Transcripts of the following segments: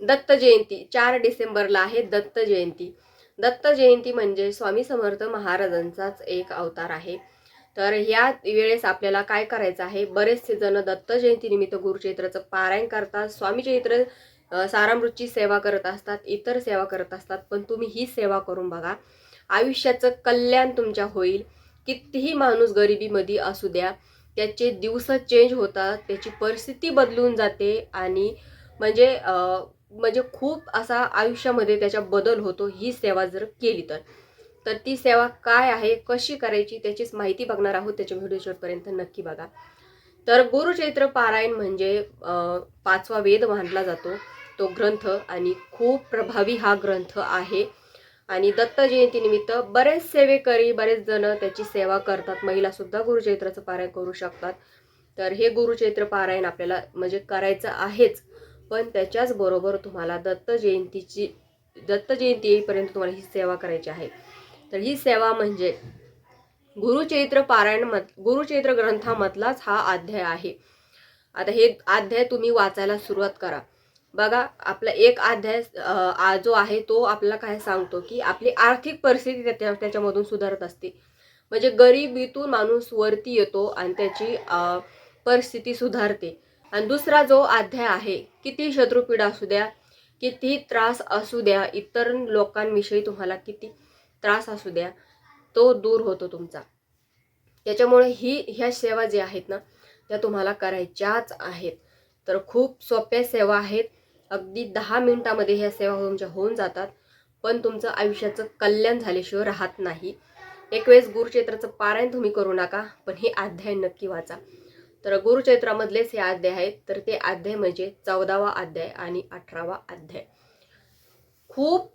दत्त जयंती चार डिसेंबरला आहे दत्त जयंती. दत्त जयंती म्हणजे स्वामी समर्थ महाराजांचाच एक अवतार आहे. तर ह्या वेळेस आपल्याला काय करायचं आहे? बरेचसे जण दत्त जयंतीनिमित्त गुरुचरित्राचं पारायण करतात स्वामी चैत्र सारामृतची सेवा करत असतात इतर सेवा करत असतात पण तुम्ही ही सेवा करून बघा. आयुष्याचं कल्याण तुमच्या होईल. कितीही माणूस गरिबीमध्ये असू द्या त्याचे दिवस चेंज होतात त्याची परिस्थिती बदलून जाते आणि म्हणजे म्हणजे खूप असा आयुष्यामध्ये त्याच्या बदल होतो ही सेवा जर केली तर. तर ती सेवा काय आहे कशी करायची त्याचीच माहिती बघणार आहोत त्याच्या व्हिडिओ शॉटपर्यंत नक्की बघा. तर गुरुचैत्र पारायण म्हणजे पाचवा वेद मानला जातो. तो ग्रंथ आणि खूप प्रभावी हा ग्रंथ आहे. आणि दत्त जयंतीनिमित्त बरेच सेवेकरी बरेच जण त्याची सेवा करतात. महिलासुद्धा गुरुचैत्राचं पारायण करू शकतात. तर हे गुरुचैत्र पारायण आपल्याला म्हणजे करायचं आहेच. पण त्याच्याचबरोबर तुम्हाला दत्त जयंतीची दत्त जयंती येईपर्यंत तुम्हाला ही सेवा करायची आहे. तर ही सेवा म्हणजे गुरुचैत्र पारायण मत गुरुचैत्र ग्रंथामधलाच हा अध्याय आहे. आता हे अध्याय तुम्ही वाचायला सुरुवात करा. बघा आपला एक अध्याय जो आहे तो आपल्याला काय सांगतो की आपली आर्थिक परिस्थिती त्याच्या त्याच्यामधून सुधारत असते. म्हणजे गरिबीतून माणूस वरती येतो आणि त्याची परिस्थिती सुधारते. आणि दुसरा जो अध्याय आहे किती शत्रुपीडा असू द्या किती त्रास असू द्या इतर लोकांविषयी तुम्हाला किती त्रास असू द्या तो दूर होतो तुमचा. त्याच्यामुळे ही ह्या सेवा ज्या आहेत ना त्या तुम्हाला करायच्याच आहेत. तर खूप सोप्या सेवा आहेत. अगदी दहा मिनिटामध्ये ह्या सेवा तुमच्या होऊन जातात पण तुमचं आयुष्याचं कल्याण झाल्याशिवाय राहत नाही. एक वेळेस पारायण तुम्ही करू नका पण हे अध्याय नक्की वाचा. तर गुरुचैत्रामधलेच हे अध्याय आहेत. तर ते अध्याय म्हणजे चौदावा अध्याय आणि अठरावा अध्याय. खूप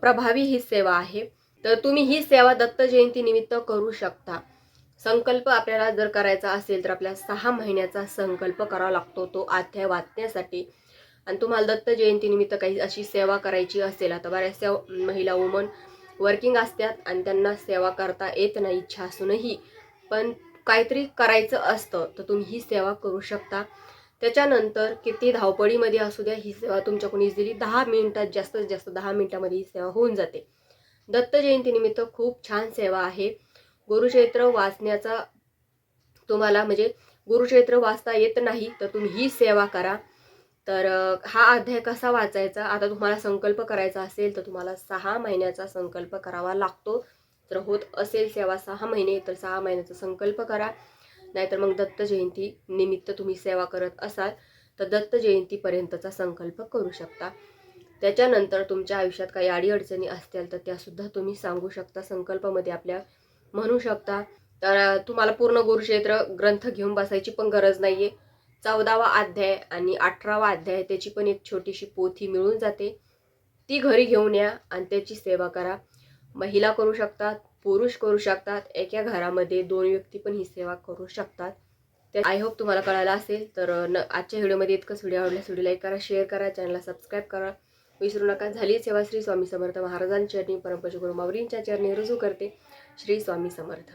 प्रभावी ही सेवा आहे. तर तुम्ही ही सेवा दत्त जयंतीनिमित्त करू शकता. संकल्प आपल्याला जर करायचा असेल तर आपल्याला सहा महिन्याचा संकल्प करावा लागतो. तो अध्याय वाचण्यासाठी. आणि तुम्हाला दत्त जयंतीनिमित्त काही अशी सेवा करायची असेल आता बऱ्याचशा महिला वुमन वर्किंग असतात आणि त्यांना सेवा करता येत नाही इच्छा असूनही. पण काहीतरी करायचं असतं तर तुम्ही ही सेवा करू शकता. त्याच्यानंतर किती धावपळीमध्ये असू द्या ही सेवा तुमच्याकडून इझिली दहा मिनिटात जास्तीत जास्त दहा मिनिटामध्ये ही सेवा होऊन जाते. दत्त जयंतीनिमित्त खूप छान सेवा आहे. गुरुचैत्र वाचण्याचा तुम्हाला म्हणजे गुरुचैत्र वाचता येत नाही तर तुम्ही ही सेवा करा. तर हा अध्याय कसा वाचायचा? आता तुम्हाला संकल्प करायचा असेल तर तुम्हाला सहा महिन्याचा संकल्प करावा लागतो. जर होत असेल सेवा सहा महिने तर सहा महिन्याचा संकल्प करा. नाहीतर मग दत्त जयंती निमित्त तुम्ही सेवा करत असाल तर दत्त जयंतीपर्यंतचा संकल्प करू शकता. त्याच्यानंतर तुमच्या आयुष्यात काही अडीअडचणी असतील तर त्यासुद्धा तुम्ही सांगू शकता. संकल्पामध्ये आपल्या म्हणू शकता. तर तुम्हाला पूर्ण गुरुक्षेत्र ग्रंथ घेऊन बसायची पण गरज नाही आहे चौदावा अध्याय आणि अठरावा अध्याय त्याची पण एक छोटीशी पोथी मिळून जाते. ती घरी घेऊन या आणि त्याची सेवा करा. महिला करू शकतात पुरुष करू शकतात एका घरामध्ये दोन व्यक्ती पण ही सेवा करू शकतात. आय होप तुम्हाला कळालं असेल तर न आजच्या व्हिडिओमध्ये इतकंच. व्हिडिओ आवडल्यास व्हिडिओ लाईक करा शेअर करा चॅनलला सबस्क्राईब करा. विसरू नका झाली सेवा श्री स्वामी समर्थ महाराजांच्या चरणी परमपूज्य गुरु माऊरींच्या चरणी रुजू करते. श्री स्वामी समर्थ.